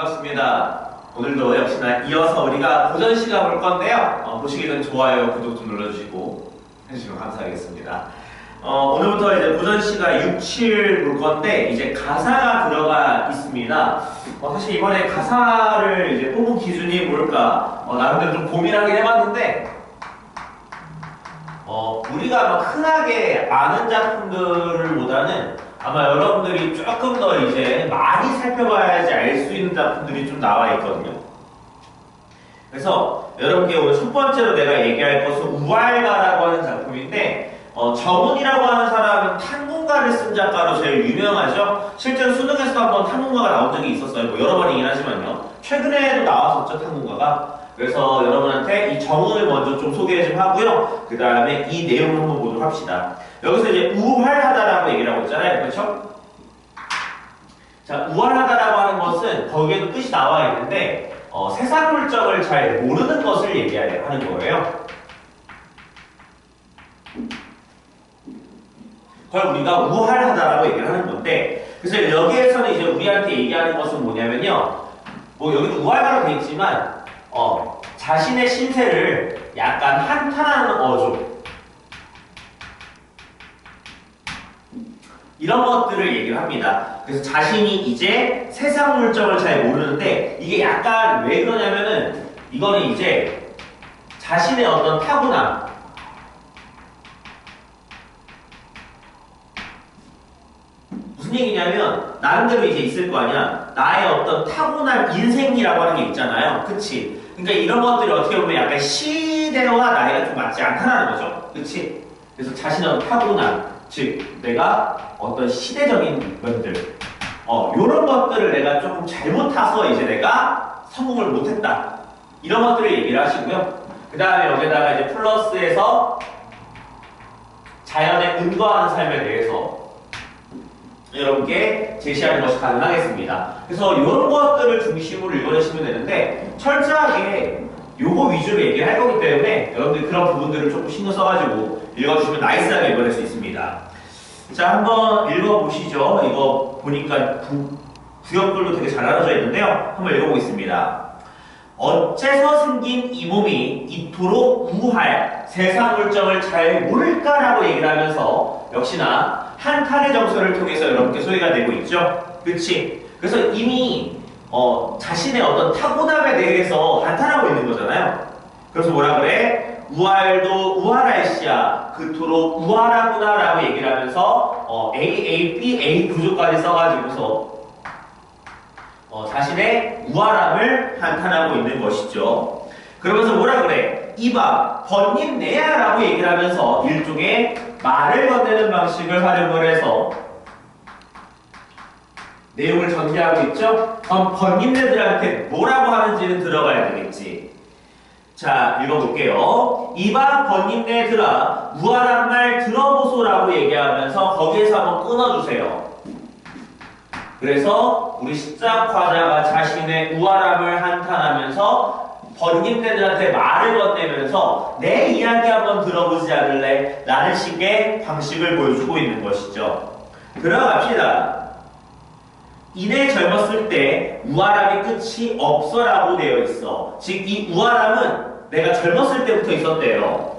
반갑습니다. 오늘도 역시나 이어서 우리가 고전 시가 볼 건데요. 어, 보시기 전 좋아요, 구독 좀 눌러주시고 해주시면 감사하겠습니다. 어, 오늘부터 이제 고전 시가 6, 7 볼 건데 이제 가사가 들어가 있습니다. 어, 사실 이번에 가사를 이제 뽑은 기준이 뭘까 어, 나름대로 좀 고민하긴 해봤는데 어, 우리가 막 흔하게 아는 작품들보다는 아마 여러분들이 조금 더 이제 많이 살펴봐야지 알 수 있는 작품들이 좀 나와 있거든요. 그래서 여러분께 오늘 첫 번째로 내가 얘기할 것은 우알가라고 하는 작품인데 어, 정훈이라고 하는 사람은 탄군가를 쓴 작가로 제일 유명하죠. 실제로 수능에서도 한번 탄군가가 나온 적이 있었어요. 뭐 여러 번이긴 하지만요. 최근에도 나왔었죠, 탄군가가. 그래서 여러분한테 이 정훈을 먼저 좀 소개 좀 하고요. 그 다음에 이 내용을 한번 보도록 합시다. 여기서 이제 우활하다라고 얘기를 하고 있잖아요. 그렇죠? 자, 우활하다라고 하는 것은 거기에도 뜻이 나와 있는데 어, 세상 물정을 잘 모르는 것을 얘기하는 거예요. 그걸 우리가 우활하다라고 얘기를 하는 건데 그래서 여기에서는 이제 우리한테 얘기하는 것은 뭐냐면요. 뭐 여기도 우활하다고 돼 있지만 어, 자신의 신세를 약간 한탄하는 어조 이런 것들을 얘기를 합니다. 그래서 자신이 이제 세상 물정을 잘 모르는데 이게 약간 왜 그러냐면은 이거는 이제 자신의 어떤 타고남 무슨 얘기냐면 나름대로 이제 있을 거 아니야. 나의 어떤 타고난 인생이라고 하는 게 있잖아요. 그치? 그러니까 이런 것들이 어떻게 보면 약간 시대와 나이가 좀 맞지 않다는 거죠. 그치? 그래서 자신의 타고난 즉 내가 어떤 시대적인 면들. 어 요런 것들을 내가 조금 잘못 타서 이제 내가 성공을 못했다. 이런 것들을 얘기를 하시고요. 그 다음에 여기다가 이제 플러스에서 자연에 근거하는 삶에 대해서 여러분께 제시하는 것이 가능하겠습니다. 그래서 이런 것들을 중심으로 읽어내시면 되는데 철저하게 요거 위주로 얘기를 할 거기 때문에 여러분들 그런 부분들을 조금 신경 써가지고 읽어주시면 나이스하게 읽어낼 수 있습니다. 자 한번 읽어보시죠. 이거 보니까 부, 구역들도 되게 잘 나눠져 있는데요. 한번 읽어보겠습니다. 어째서 생긴 이 몸이 이토록 우할 세상 물정을 잘 모를까라고 얘기를 하면서 역시나 한탄의 정서를 통해서 여러분께 소개가 되고 있죠. 그치? 그래서 이미 어, 자신의 어떤 타고남에 대해서 한탄하고 있는 거잖아요. 그래서 뭐라 그래? 우알도 우알할시야 그토록 우알하구나라고 얘기를 하면서 어, A, A, B, A 구조까지 써가지고서 어, 자신의 우월함을 한탄하고 있는 것이죠. 그러면서 뭐라 그래? 이봐, 번님내야 라고 얘기를 하면서 일종의 말을 건네는 방식을 활용을 해서 내용을 전개하고 있죠? 그럼 번님네들한테 뭐라고 하는지는 들어가야 되겠지. 자, 읽어볼게요. 이봐, 번님네들아, 우월한 말 들어보소라고 얘기하면서 거기에서 한번 끊어주세요. 그래서 우리 십자화자가 자신의 우월함을 한탄하면서 번님들한테 말을 건네면서 내 이야기 한번 들어보지 않을래? 라는 식의 방식을 보여주고 있는 것이죠. 들어갑시다. 이내 젊었을 때 우월함이 끝이 없어라고 되어 있어. 즉 이 우월함은 내가 젊었을 때부터 있었대요.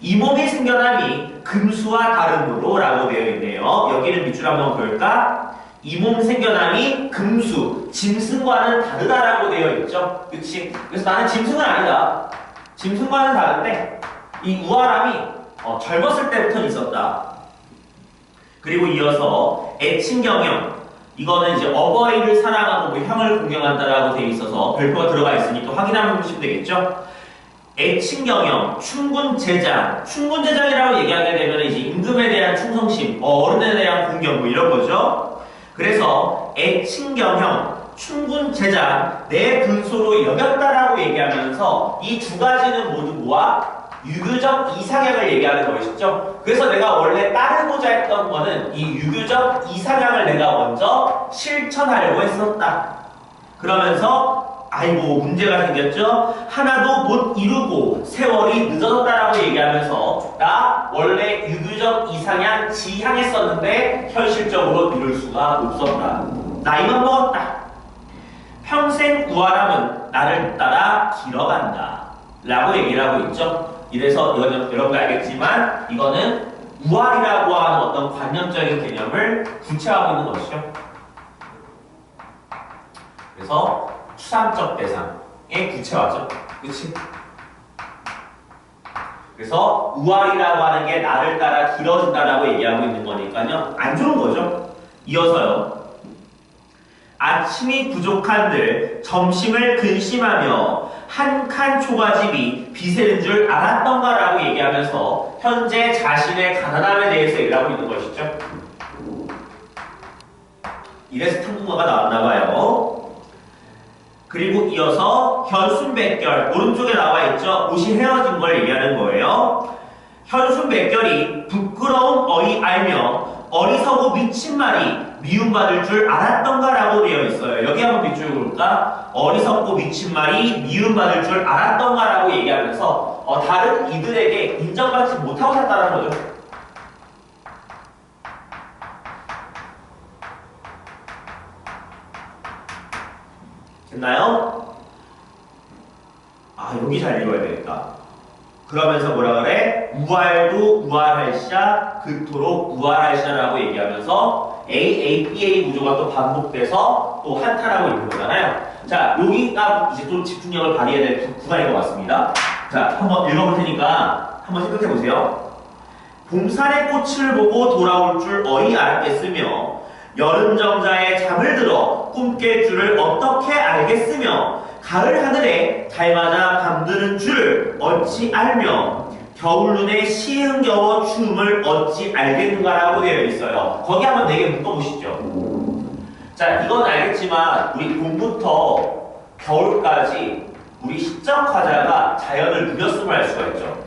이 몸의 생겨남이 금수와 다름으로 라고 되어 있네요. 여기는 밑줄 한번 볼까? 이 몸 생겨남이 금수, 짐승과는 다르다라고 되어 있죠. 그치? 그래서 나는 짐승은 아니다. 짐승과는 다른데, 이 우아람이 어, 젊었을 때부터 있었다. 그리고 이어서 애칭경영. 이거는 이제 어버이를 사랑하고 뭐 형을 공경한다라고 되어 있어서 별표가 들어가 있으니 또 확인하면 보시면 되겠죠. 애칭경영, 충군제장. 충군제장이라고 얘기하게 되면 이제 임금에 대한 충성심, 어, 어른에 대한 공경 뭐 이런 거죠. 그래서 애칭경형, 충군제장, 내 분소로 여겼다라고 얘기하면서 이 두 가지는 모두 뭐야? 유교적 이상향을 얘기하는 것이죠. 그래서 내가 원래 따르고자 했던 거는 이 유교적 이상향을 내가 먼저 실천하려고 했었다. 그러면서 아이고 문제가 생겼죠. 하나도 못 이루고 세월이 늦어졌다라고 얘기하면서 나 원래 유교적 이상향 지향했었는데 현실적으로 이룰 수가 없었다. 나이만 먹었다. 평생 우아함은 나를 따라 길어간다. 라고 얘기를 하고 있죠. 이래서 여러분도 알겠지만 이거는 우아이라고 하는 어떤 관념적인 개념을 구체화하고 있는 것이죠. 그래서 추상적 대상의 구체화죠. 그치? 그래서 우아리라고 하는 게 나를 따라 길어진다라고 얘기하고 있는 거니까요. 안 좋은 거죠. 이어서요. 아침이 부족한들 점심을 근심하며 한 칸 초가집이 비세는 줄 알았던가라고 얘기하면서 현재 자신의 가난함에 대해서 얘기하고 있는 것이죠. 이래서 탐구가가 나왔나 봐요. 그리고 이어서 현순백결 오른쪽에 나와 있죠. 옷이 헤어진 걸 얘기하는 거예요. 현순백결이 부끄러운 어이 알며 어리석고 미친 말이 미움받을 줄 알았던가라고 되어 있어요. 여기 한번 밑줄 볼까? 어리석고 미친 말이 미움받을 줄 알았던가라고 얘기하면서 어, 다른 이들에게 인정받지 못하고 살다는 거죠. 됐나요? 아 여기 잘 읽어야 되겠다. 그러면서 뭐라 그래? 우알도 우알할시야 그토록 우알할시야라고 얘기하면서 A, A, B, A 구조가 또 반복돼서 또 한탄하고 있는 거잖아요. 자 여기가 이제 좀 집중력을 발휘해야 될 구- 구간인 것 같습니다. 자 한번 읽어볼 테니까 한번 생각해 보세요. 봄산의 꽃을 보고 돌아올 줄 어이 알았겠으며 여름 정자에 잠을 들어 꿈깰 줄을 어떻게 알겠으며 가을 하늘에 달마다 밤드는 줄을 어찌 알며 겨울 눈에 시흥 겨워 춤을 어찌 알겠는가라고 되어 있어요. 거기 한번 네개 묶어보시죠. 자, 이건 알겠지만 우리 봄부터 겨울까지 우리 시적 과자가 자연을 누렸음을 알 수가 있죠.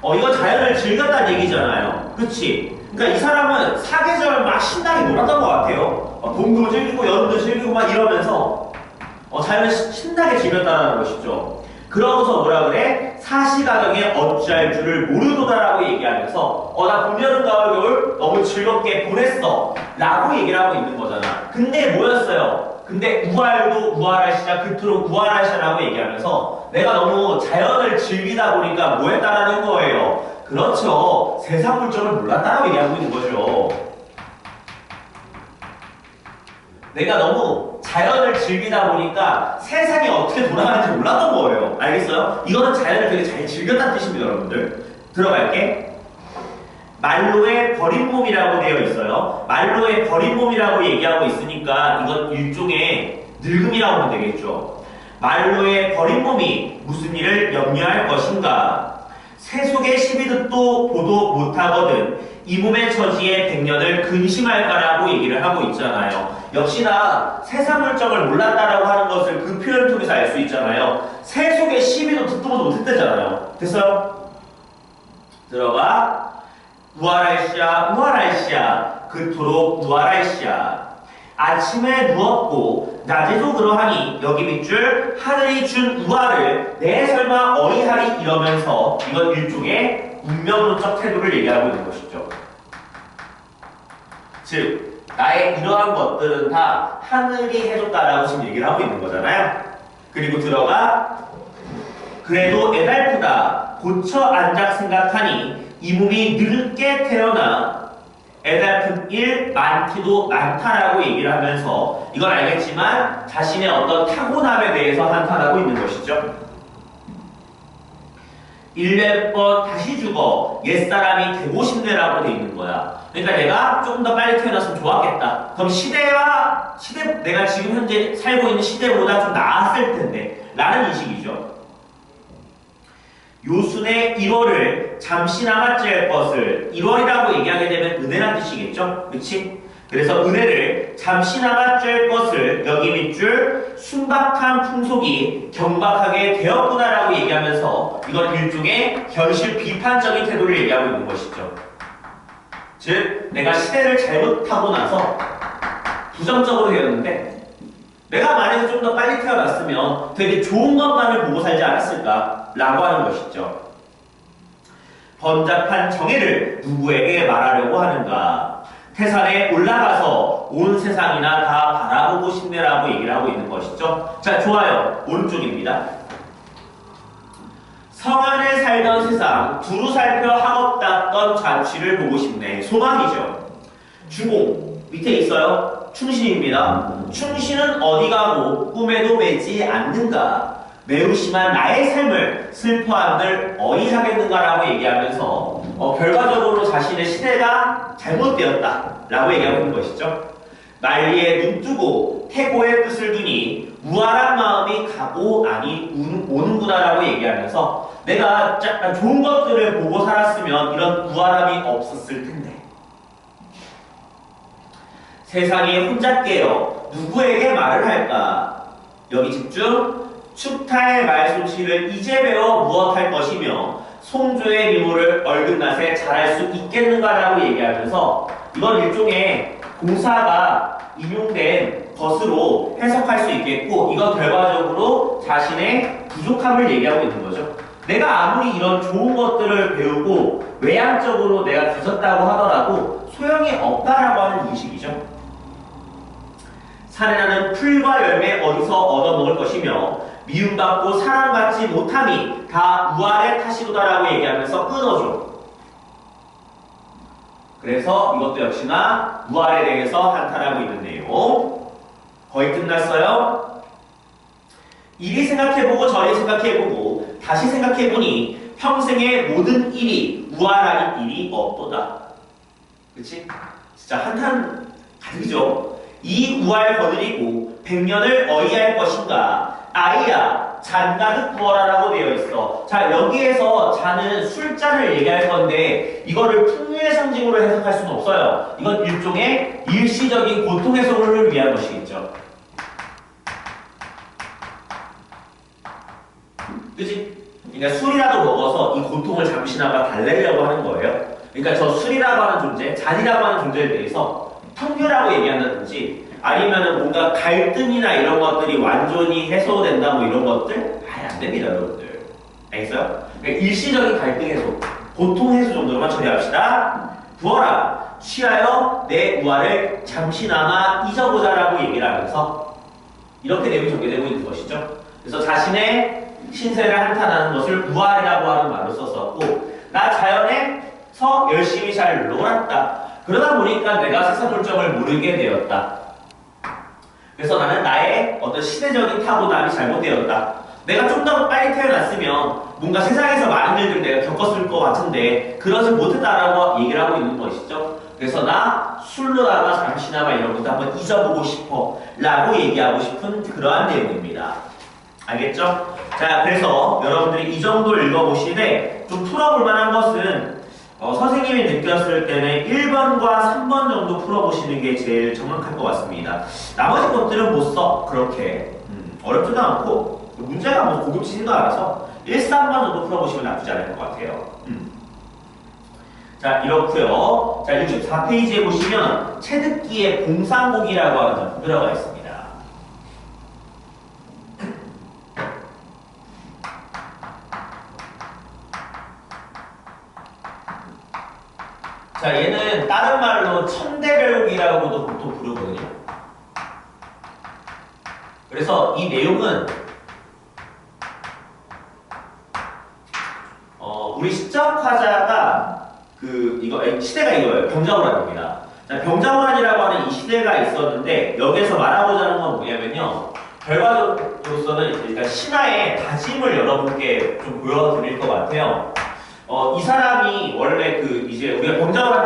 어, 이거 자연을 즐겼다는 얘기잖아요. 그치? 그러니까 이 사람은 사계절 막 신나게 놀았던 것 같아요. 어, 봄도 즐기고 여름도 즐기고 막 이러면서 어, 자연을 시- 신나게 즐겼다는 것이죠. 그러고서 뭐라 그래? 사시가경에 어찌할 줄을 모르도다라고 얘기하면서 어, 나 봄, 여름, 가을, 겨울 너무 즐겁게 보냈어. 라고 얘기를 하고 있는 거잖아. 근데 뭐였어요? 근데 우알도 우알하시자 그토록 우알하시라고 얘기하면서 내가 너무 자연을 즐기다 보니까 뭐 했다라는 거예요. 그렇죠. 세상 물정을 몰랐다라고 얘기하고 있는 거죠. 내가 너무 자연을 즐기다 보니까 세상이 어떻게 돌아가는지 몰랐던 거예요. 알겠어요? 이거는 자연을 되게 잘 즐겼다는 뜻입니다, 여러분들. 들어갈게. 말로의 버린 몸이라고 되어 있어요. 말로의 버린 몸이라고 얘기하고 있으니까 이건 일종의 늙음이라고 하면 되겠죠. 말로의 버린 몸이 무슨 일을 염려할 것인가? 세속의 시비듣도 보도 못하거든 이 몸의 처지에 백년을 근심할까라고 얘기를 하고 있잖아요. 역시나 세상 물정을 몰랐다라고 하는 것을 그 표현을 통해서 알 수 있잖아요. 세속의 시비도 듣도 보도 못했대잖아요. 됐어요? 들어가. 우아랄시야 우아랄시야 그토록 우아랄시야 아침에 누웠고 낮에도 그러하니 여기 밑줄 하늘이 준 우아를 내 설마 어이하리 이러면서 이건 일종의 운명론적 태도를 얘기하고 있는 것이죠. 즉 나의 이러한 것들은 다 하늘이 해줬다라고 지금 얘기를 하고 있는 거잖아요. 그리고 들어가 그래도 애달프다 고쳐 안작 생각하니 이 몸이 늙게 태어나 애달픈 일 많기도 많다라고 얘기를 하면서 이건 알겠지만 자신의 어떤 타고남에 대해서 한탄하고 있는 것이죠. 일몇 번 다시 죽어 옛사람이 되고 싶네라고 돼 있는 거야. 그러니까 내가 조금 더 빨리 태어났으면 좋았겠다. 그럼 시대와 시대 내가 지금 현재 살고 있는 시대보다 좀 나았을 텐데 라는 인식이죠. 요순의 1월을 잠시나마 쬐 것을 1월이라고 얘기하게 되면 은혜란 뜻이겠죠? 그치? 그래서 은혜를 잠시나마 쬐 것을 여기 밑줄 순박한 풍속이 경박하게 되었구나라고 얘기하면서 이건 일종의 현실 비판적인 태도를 얘기하고 있는 것이죠. 즉 내가 시대를 잘못하고 나서 부정적으로 되었는데 내가 만약에 좀 더 빨리 태어났으면 되게 좋은 것만을 보고 살지 않았을까? 라고 하는 것이죠. 번잡한 정의를 누구에게 말하려고 하는가? 태산에 올라가서 온 세상이나 다 바라보고 싶네라고 얘기를 하고 있는 것이죠. 자, 좋아요. 오른쪽입니다. 성 안에 살던 세상 두루 살펴 학업 닦던 잔치를 보고 싶네. 소망이죠. 주공 밑에 있어요. 충신입니다. 충신은 어디 가고 꿈에도 매지 않는가. 매우 심한 나의 삶을 슬퍼한들 어이하겠는가라고 얘기하면서 어, 결과적으로 자신의 시대가 잘못되었다 라고 얘기하고 있는 것이죠. 만리에 눈 뜨고 태고의 뜻을 두니 무한한 마음이 가고 아니 운- 오는구나라고 얘기하면서 내가 좋은 것들을 보고 살았으면 이런 무한함이 없었을 텐데 세상에 혼자 깨어 누구에게 말을 할까 여기 집중 축타의 말솜씨를 이제 배워 무엇할 것이며 송조의 미모를 얼근낯에 잘할 수 있겠는가라고 얘기하면서 이건 일종의 공사가 인용된 것으로 해석할 수 있겠고 이건 결과적으로 자신의 부족함을 얘기하고 있는 거죠. 내가 아무리 이런 좋은 것들을 배우고 외향적으로 내가 가졌다고 하더라도 소용이 없다라고 하는 인식이죠. 사내나는 풀과 열매 어디서 얻어먹을 것이며 미움받고 사랑받지 못함이 다 우아의 탓이로다라고 얘기하면서 끊어줘. 그래서 이것도 역시나 우아에 대해서 한탄하고 있는 내용. 거의 끝났어요. 이리 생각해보고 저리 생각해보고 다시 생각해보니 평생의 모든 일이 우아라는 일이 없도다. 그치? 진짜 한탄 가득이죠. 이 우알 거느리고 백년을 어이할 것인가? 아이야, 잔가득 부어라라고 되어 있어. 자, 여기에서 잔은 술잔을 얘기할 건데, 이거를 풍류의 상징으로 해석할 수는 없어요. 이건 일종의 일시적인 고통 해소를 위한 것이겠죠. 그지? 그러니까 술이라도 먹어서 이 고통을 잠시나마 달래려고 하는 거예요. 그러니까 저 술이라고 하는 존재, 잔이라고 하는 존재에 대해서 평류라고 얘기한다든지 아니면은 뭔가 갈등이나 이런 것들이 완전히 해소된다 뭐 이런 것들? 아예 안 됩니다 여러분들. 알겠어요? 그러니까 일시적인 갈등 해소 고통 해소 정도로만 처리합시다. 부어라. 취하여 내 우화를 잠시나마 잊어보자 라고 얘기를 하면서 이렇게 내용이 전개되고 있는 것이죠. 그래서 자신의 신세를 한탄하는 것을 우화이라고 하는 말로 썼었고 나 자연에서 열심히 잘 놀았다 그러다 보니까 내가 세상 물정을 모르게 되었다 그래서 나는 나의 어떤 시대적인 타고남이 잘못되었다. 내가 좀 더 빨리 태어났으면 뭔가 세상에서 많은 일들을 내가 겪었을 것 같은데 그러지 못했다라고 얘기를 하고 있는 것이죠. 그래서 나 술로나마 잠시나마 이런 것도 한번 잊어보고 싶어 라고 얘기하고 싶은 그러한 내용입니다. 알겠죠? 자, 그래서 여러분들이 이 정도 읽어보시되 좀 풀어볼 만한 것은 어, 선생님이 느꼈을 때는 1번과 3번 정도 풀어보시는 게 제일 정확할 것 같습니다. 나머지 것들은 못 써. 그렇게. 음, 어렵지도 않고, 문제가 뭐 고급지지도 않아서 1, 3번 정도 풀어보시면 나쁘지 않을 것 같아요. 음. 자, 이렇고요 자, 64페이지에 보시면 채듣기에 공상곡이라고 하는 점이 들어가 있습니다. 자, 얘는 다른 말로 천대별곡이라고도 보통 부르거든요. 그래서 이 내용은 어, 우리 시적화자가 그 이거 아니, 시대가 이거예요. 병자호란입니다. 자, 병자호란이라고 하는 이 시대가 있었는데 여기서 말하고자 하는 건 뭐냐면요. 결과적으로서는 일단 신화의 다짐을 여러분께 좀 보여드릴 것 같아요. 어, 이 사람이 원래 그 이제 우리가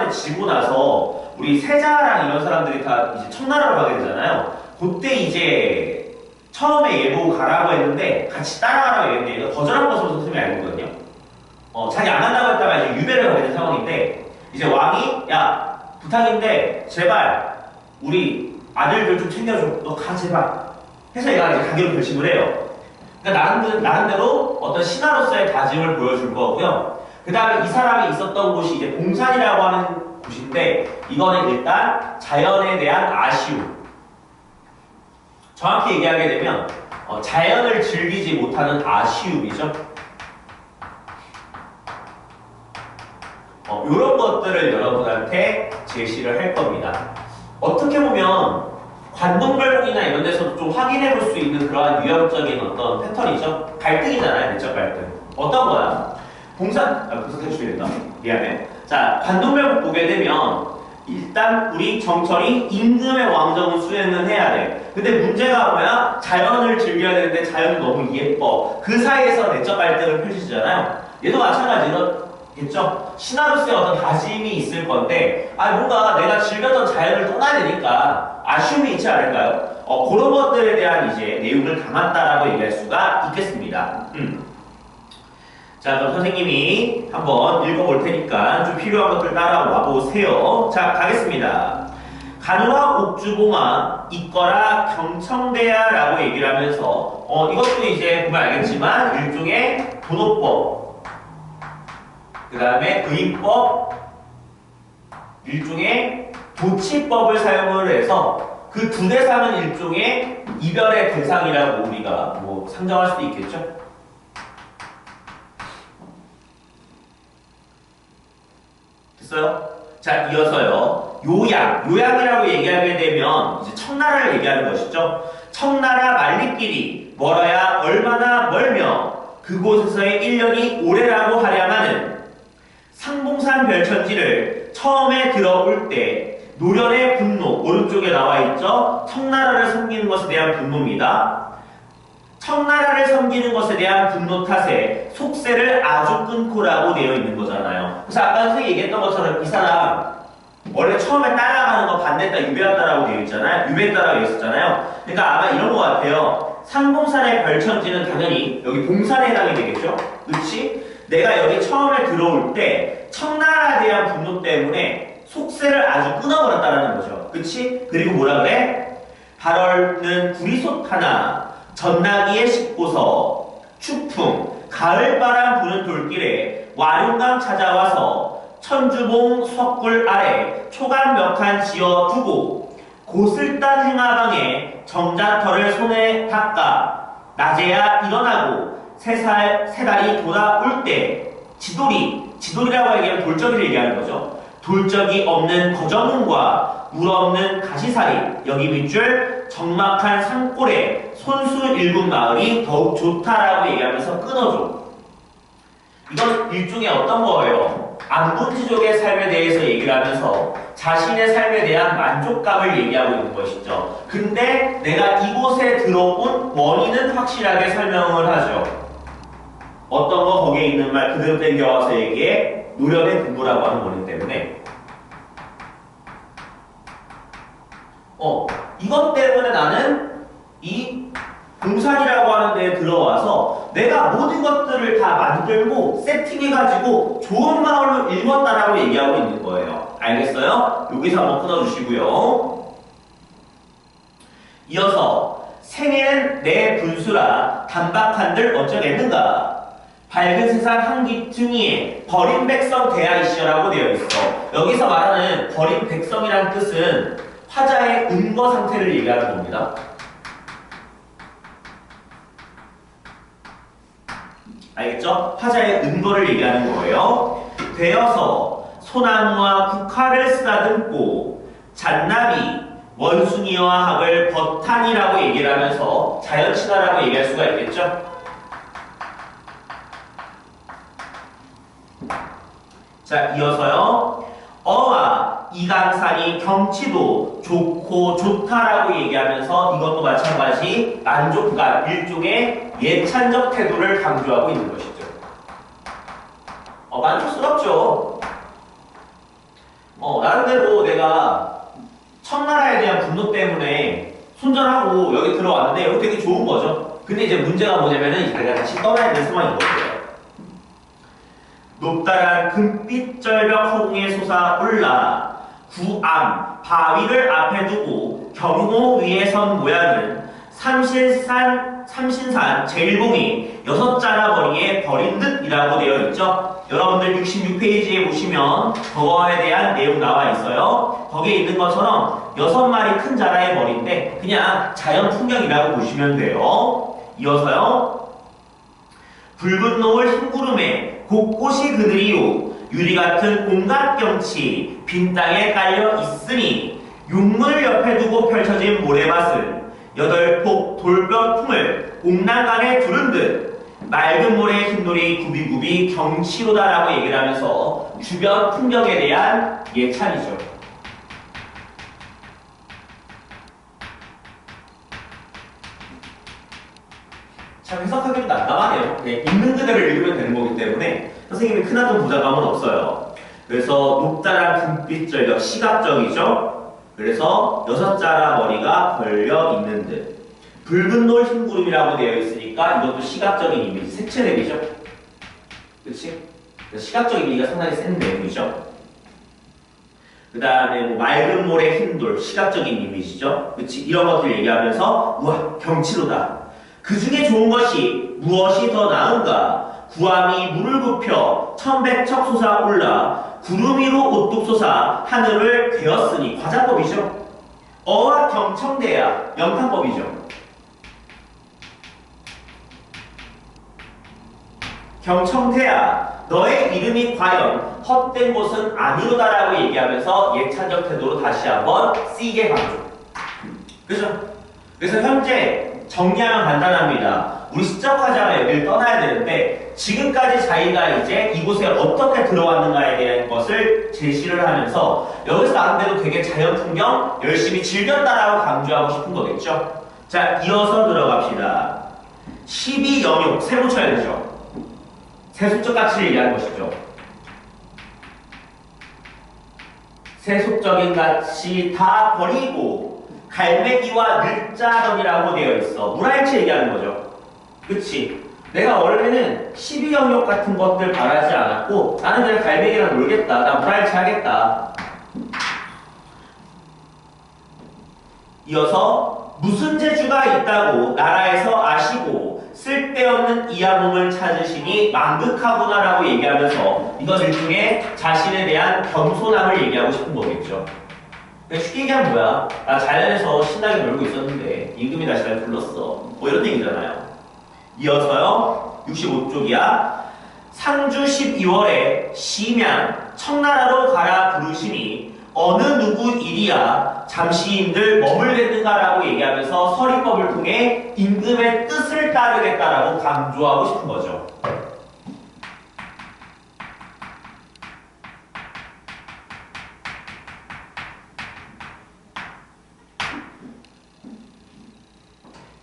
때 지고 나서 우리 세자랑 이런 사람들이 다 이제 청나라로 가게 되잖아요. 그때 이제 처음에 예보 가라고 했는데 같이 따라가라고 했는데 거절한 것으로 선생님이 알고 있거든요. 어, 자기 안 한다고 했다가 이제 유배를 가게 된 상황인데 이제 왕이 야 부탁인데 제발 우리 아들들 좀 챙겨줘. 너 가 제발. 해서 얘가 이제 가기로 결심을 해요. 그러니까 나름대로, 나름대로 어떤 신하로서의 다짐을 보여줄 거고요. 그 다음에 이 사람이 있었던 곳이 이제 봉산이라고 하는 곳인데 이거는 일단 자연에 대한 아쉬움. 정확히 얘기하게 되면 어, 자연을 즐기지 못하는 아쉬움이죠. 어, 이런 것들을 여러분한테 제시를 할 겁니다. 어떻게 보면 관동별목이나 이런 데서도 좀 확인해 볼 수 있는 그러한 유형적인 어떤 패턴이죠. 갈등이잖아요, 내적 갈등. 어떤 거야? 봉산, 아, 봉산 해주셔야 된다. 미안해. 자, 관동별목 보게 되면 일단 우리 정철이 임금의 왕정을 수행은 해야 돼. 근데 문제가 뭐야? 자연을 즐겨야 되는데 자연이 너무 예뻐. 그 사이에서 내적 갈등을 펼치잖아요. 얘도 마찬가지겠죠? 신하로서의 어떤 다짐이 있을 건데, 아, 뭔가 내가 즐겼던 자연을 떠나야 되니까 아쉬움이 있지 않을까요? 어, 그런 것들에 대한 이제 내용을 담았다라고 얘기할 수가 있겠습니다. 음. 자, 그럼 선생님이 한번 읽어볼 테니까 좀 필요한 것들 따라와 보세요. 자, 가겠습니다. 간호와 옥주봉아 있거라 경청대야라고 얘기를 하면서 어, 이것도 이제 보면 알겠지만 일종의 도노법 그 다음에 의법 일종의 도치법을 사용을 해서 그 두 대상은 일종의 이별의 대상이라고 우리가 뭐 상정할 수도 있겠죠. 됐어요? 자, 이어서요. 요양. 요양이라고 얘기하게 되면 이제 청나라를 얘기하는 것이죠. 청나라 말리길이 멀어야 얼마나 멀며 그곳에서의 1년이 오래라고 하랴마는 상봉산 별천지를 처음에 들어올 때 노련의 분노 오른쪽에 나와 있죠. 청나라를 섬기는 것에 대한 분노입니다. 청나라를 섬기는 것에 대한 분노 탓에 속세를 아주 끊고라고 되어 있는 거잖아요. 그래서 아까 선생님이 얘기했던 것처럼 이 사람 원래 처음에 따라가는 거 반대다 유배한다라고 되어 있잖아요. 유배했다라고 되어 있었잖아요. 그러니까 아마 이런 것 같아요. 상봉산의 별천지는 당연히 여기 봉산에 해당이 되겠죠. 그렇지? 내가 여기 처음에 들어올 때 청나라에 대한 분노 때문에 속세를 아주 끊어버렸다라는 거죠. 그렇지? 그리고 뭐라 그래? 발얼는 구리솥 하나 전나기에 싣고서 추풍 가을바람 부는 돌길에 와룡강 찾아와서 천주봉 석굴 아래 초간 몇칸 지어두고 고슬단 행하방에 정자터를 손에 닦아 낮에야 일어나고 세살 세 달이 돌아올 때 지돌이 지돌이라고 얘기하면 돌적이를 얘기하는 거죠. 돌적이 없는 거저문과 물 없는 가시사리 여기 밑줄 적막한 산골에 손수 일군 마을이 더욱 좋다라고 얘기하면서 끊어줘. 이건 일종의 어떤 거예요? 안분지족의 삶에 대해서 얘기를 하면서 자신의 삶에 대한 만족감을 얘기하고 있는 것이죠. 근데 내가 이곳에 들어온 원인은 확실하게 설명을 하죠. 어떤 거 거기에 있는 말 그대로 땡겨와서 얘기해 노련의 분부라고 하는 원인 때문에 어 이것 때문에 나는 이 공산이라고 하는 데에 들어와서 내가 모든 것들을 다 만들고 세팅해가지고 좋은 마을로 읽었다라고 얘기하고 있는 거예요. 알겠어요? 여기서 한번 끊어주시고요. 이어서 생애는 내 분수라 단박한들 어쩌겠는가 밝은 세상 한기퉁이에 버린 백성 대하이시라고 되어 있어. 여기서 말하는 버린 백성이란 뜻은 화자의 은거 상태를 얘기하는 겁니다. 알겠죠? 화자의 은거를 얘기하는 거예요. 되어서 소나무와 국화를 쓰다듬고 잔나비, 원숭이와 학을 버탄이라고 얘기를 하면서 자연친화라고 얘기할 수가 있겠죠? 자, 이어서요. 어와 이강산이 경치도 좋고 좋다라고 얘기하면서 이것도 마찬가지 만족감, 일종의 예찬적 태도를 강조하고 있는 것이죠. 어, 만족스럽죠. 어, 나름대로 내가 청나라에 대한 분노 때문에 손절하고 여기 들어왔는데 여기 되게 좋은 거죠. 근데 이제 문제가 뭐냐면은 내가 다시 떠나야 되는 상황인 거예요. 높다란 금빛 절벽 허공에 솟아 올라 구암 바위를 앞에 두고 경호 위에 선 모양은 삼신산 삼신산 제일봉이 여섯 자라 거리에 버린 듯이라고 되어 있죠. 여러분들 66페이지에 보시면 그거에 대한 내용 나와 있어요. 거기에 있는 것처럼 여섯 마리 큰 자라의 머리인데 그냥 자연 풍경이라고 보시면 돼요. 이어서요. 붉은 노을 흰 구름에 곳곳이 그들이요 유리 같은 온갖 경치 빈 땅에 깔려 있으니 용문을 옆에 두고 펼쳐진 모래밭은 여덟 폭 돌벼풍을 옥난간에 두른 듯 맑은 모래의 흰돌이 구비구비 경치로다라고 얘기를 하면서 주변 풍경에 대한 예찬이죠. 참 해석하기도 난감하네요. 그냥 있는 그대로 읽으면 되는 거기 때문에 선생님이 크나큰 부담감은 없어요. 그래서 높다란 금빛 절벽 시각적이죠. 그래서 여섯 자라 머리가 걸려 있는 듯 붉은 돌 흰 구름이라고 되어 있으니까 이것도 시각적인 이미지, 색채 대비죠. 그렇지? 그래서 시각적인 이미지가 상당히 센 내용이죠. 그 다음에 뭐 맑은 모래 흰 돌 시각적인 이미지죠. 그렇지? 이런 것들 얘기하면서 우와 경치로다. 그 중에 좋은 것이 무엇이 더 나은가? 구암이 물을 굽혀 천백척 솟아 올라 구름 위로 오뚝 솟아 하늘을 괴었으니 과자법이죠. 어와 경청대야 영탄법이죠. 경청대야 너의 이름이 과연 헛된 곳은 아니로다라고 얘기하면서 예찬적 태도로 다시 한번 C게 강조. 그죠? 그래서 현재 정리하면 간단합니다. 우리 시적 화자가 여기를 떠나야 되는데 지금까지 자기가 이제 이곳에 어떻게 들어왔는가에 대한 것을 제시를 하면서 여기서 나름대로 되게 자연 풍경 열심히 즐겼다라고 강조하고 싶은 거겠죠. 자, 이어서 들어갑시다. 12 영역 세모 쳐야 되죠. 세속적 가치를 얘기하는 것이죠. 세속적인 가치 다 버리고 갈매기와 늘자던이라고 되어 있어. 물알치 얘기하는 거죠. 그치? 내가 원래는 12영역 같은 것들 바라지 않았고 나는 그냥 갈매기랑 놀겠다. 나 물알치 하겠다. 이어서 무슨 재주가 있다고 나라에서 아시고 쓸데없는 이하몸을 찾으시니 망극하구나라고 얘기하면서 이건 일종의 자신에 대한 겸손함을 얘기하고 싶은 거겠죠. 그러니까 쉽게 얘기하면 뭐야? 나 자연에서 신나게 놀고 있었는데 임금이 다시 날 불렀어. 뭐 이런 얘기잖아요. 이어서요. 65쪽이야. 상주 12월에 심양 청나라로 가라 부르시니 어느 누구 일이야 잠시인들 머물겠는가라고 얘기하면서 서리법을 통해 임금의 뜻을 따르겠다라고 강조하고 싶은 거죠.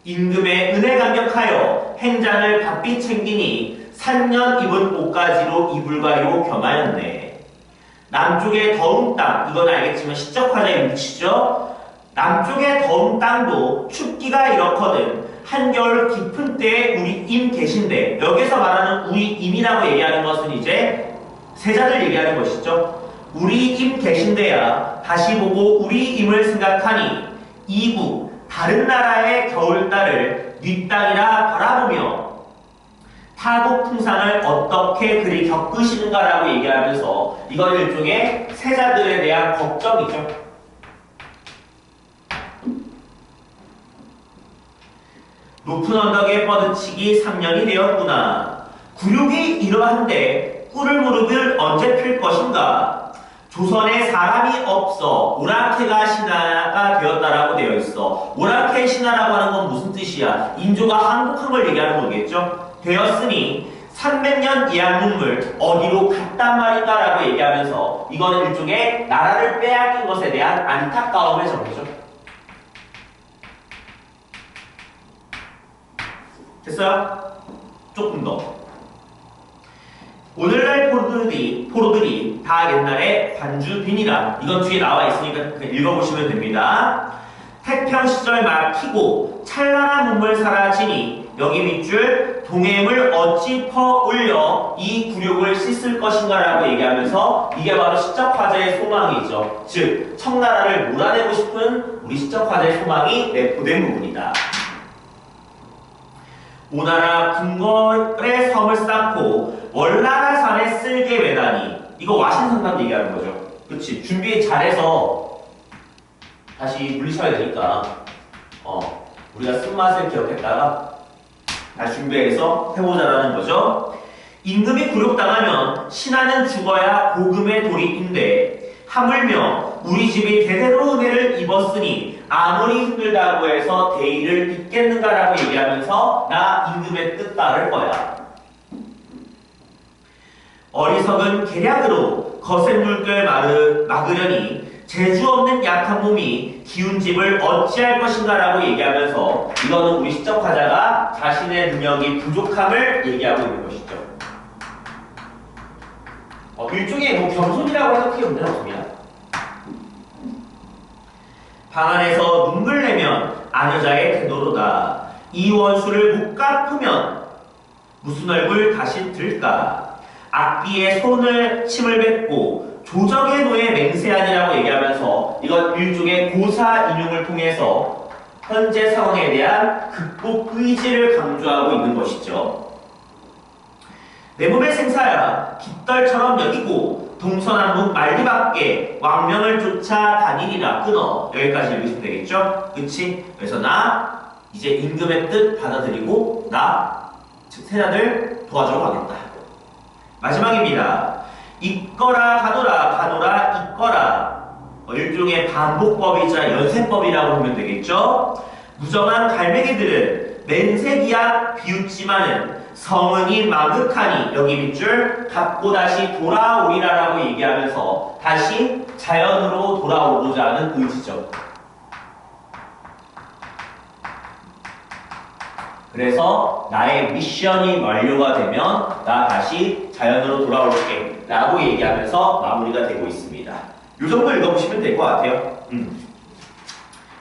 임금의 은혜 감격하여 행장을 바삐 챙기니 산년 입은 옷가지로 이불가리고 겸하였네. 남쪽의 더운 땅, 이건 알겠지만 시적화자의 위치죠. 남쪽의 더운 땅도 춥기가 이렇거든. 한겨울 깊은 때에 우리 임 계신데 여기서 말하는 우리 임이라고 얘기하는 것은 이제 세자들 얘기하는 것이죠. 우리 임 계신데야 다시 보고 우리 임을 생각하니 이국 다른 나라의 겨울달을 뒷 땅이라 바라보며 타국 풍상을 어떻게 그리 겪으시는가라고 얘기하면서 이건 일종의 세자들에 대한 걱정이죠. 높은 언덕에 뻗어치기 3년이 되었구나. 굴욕이 이러한데 꿀을 무릎을 언제 필 것인가? 조선에 사람이 없어 오라케가 신하가 되었다라고 되어 있어. 오라케 신하라고 하는 건 무슨 뜻이야? 인조가 항복한 걸 얘기하는 거겠죠? 되었으니 300년 이하 눈물 어디로 갔단 말인가라고 얘기하면서 이거는 일종의 나라를 빼앗긴 것에 대한 안타까움의 정의죠. 됐어요? 조금 더. 오늘날 포로들이, 포로들이 다 옛날에 관주빈이라 이건 뒤에 나와 있으니까 그냥 읽어보시면 됩니다. 태평 시절 막히고 찬란한 문물 사라지니 여기 밑줄 동해물 어찌 퍼 올려 이 굴욕을 씻을 것인가 라고 얘기하면서 이게 바로 시적 화제의 소망이죠. 즉 청나라를 몰아내고 싶은 우리 시적 화제의 소망이 내포된 부분이다. 오나라 궁궐의 섬을 쌓고 월나라 산에 쓸게 외다니 이거 와신상담 얘기하는 거죠. 그렇지 준비 잘해서 다시 물리쳐야 되니까 어 우리가 쓴맛을 기억했다가 다시 준비해서 해보자라는 거죠. 임금이 굴욕당하면 신하는 죽어야 고금의 돌이인데 하물며 우리 집이 대대로 은혜를 입었으니 아무리 힘들다고 해서 대의를 잇겠는가라고 얘기하면서 나 임금의 뜻 따를 거야. 어리석은 계략으로 거센 물결 마르, 막으려니 재주 없는 약한 몸이 기운 집을 어찌할 것인가라고 얘기하면서 이거는 우리 시적 화자가 자신의 능력이 부족함을 얘기하고 있는 것이죠. 어, 일종의 뭐 겸손이라고 해도 크게 문제는 없습 니다. 방 안에서 눈물 내면 아녀자의 태도로다. 이 원수를 못 갚으면 무슨 얼굴 다시 들까? 악기에 손을 침을 뱉고 조정의 노예 맹세하니라고 얘기하면서 이건 일종의 고사 인용을 통해서 현재 상황에 대한 극복 의지를 강조하고 있는 것이죠. 내 몸의 생사야 깃털처럼 여기고 동서남북 만리밖에 왕명을 쫓아 다니리라 끊어 여기까지 읽으시면 되겠죠? 그치? 그래서 나 이제 임금의 뜻 받아들이고 나즉 세자들 도와주러 가겠다 마지막입니다 있거라 가노라 가노라 있거라 어, 일종의 반복법이자 연쇄법이라고 보면 되겠죠? 무정한 갈매기들은 맨색이야 비웃지만은 성은이 마극하니 여기 밑줄 갚고 다시 돌아오리라라고 얘기하면서 다시 자연으로 돌아오고자 하는 의지죠. 그래서 나의 미션이 완료가 되면 나 다시 자연으로 돌아올게 라고 얘기하면서 마무리가 되고 있습니다. 이 정도 읽어보시면 될 것 같아요. 음.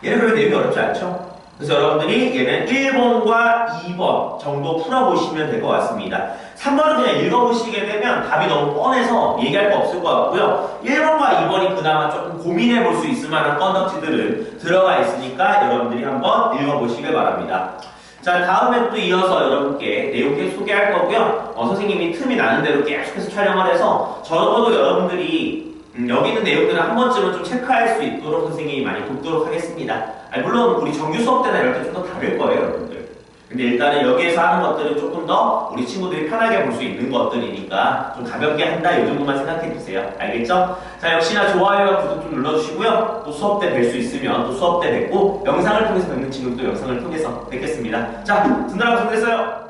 얘는 그렇게 내용이 어렵지 않죠? 그래서 여러분들이 얘는 1번과 2번 정도 풀어보시면 될 것 같습니다. 3번은 그냥 읽어보시게 되면 답이 너무 뻔해서 얘기할 거 없을 것 같고요. 1번과 2번이 그나마 조금 고민해 볼 수 있을 만한 건덕지들은 들어가 있으니까 여러분들이 한번 읽어보시길 바랍니다. 자, 다음에 또 이어서 여러분께 내용 계속 소개할 거고요. 어, 선생님이 틈이 나는 대로 계속해서 촬영을 해서 적어도 여러분들이 음, 여기 있는 내용들을 한 번쯤은 좀 체크할 수 있도록 선생님이 많이 돕도록 하겠습니다. 아니, 물론 우리 정규 수업 때나 이럴 때 좀 더 다를 거예요, 여러분들. 근데 일단은 여기에서 하는 것들은 조금 더 우리 친구들이 편하게 볼 수 있는 것들이니까 좀 가볍게 한다 이 정도만 생각해 주세요. 알겠죠? 자 역시나 좋아요와 구독 좀 눌러주시고요. 또 수업 때 뵐 수 있으면 또 수업 때 뵙고 영상을 통해서 뵙는 친구도 영상을 통해서 뵙겠습니다. 자, 듣느라고 수고했어요.